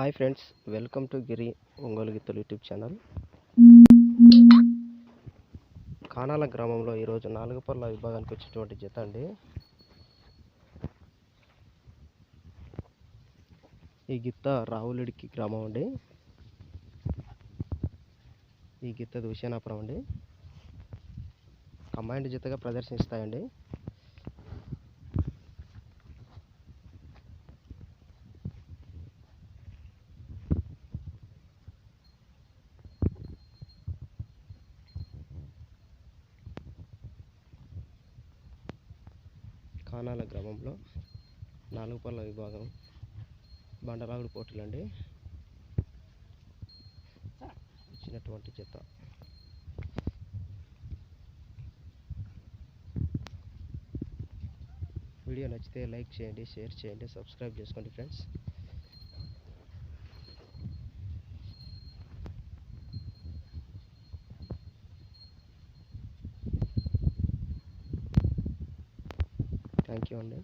Hi friends welcome to Giri Ongole గిత్తలు YouTube channel. Kanala గ్రామంలో ఈరోజు నాలుగు పర్ల విభాగానికి వచ్చేటువంటి జత అండి. ఈ గిత్త రావులుడికి గ్రామం అండి. ఈ గిత్తది హుషేనాపురం అండి. కమాండ్ జతగా ప్రదర్శిస్తాయండి. కానాల గ్రామంలో నాలుగుపల్ల విభాగం బండరాగుడు పోటీలండి. ఇచ్చినటువంటి జత. వీడియో నచ్చితే లైక్ చేయండి షేర్ చేయండి సబ్స్క్రైబ్ చేసుకోండి ఫ్రెండ్స్. థ్యాంక్ యూ అండి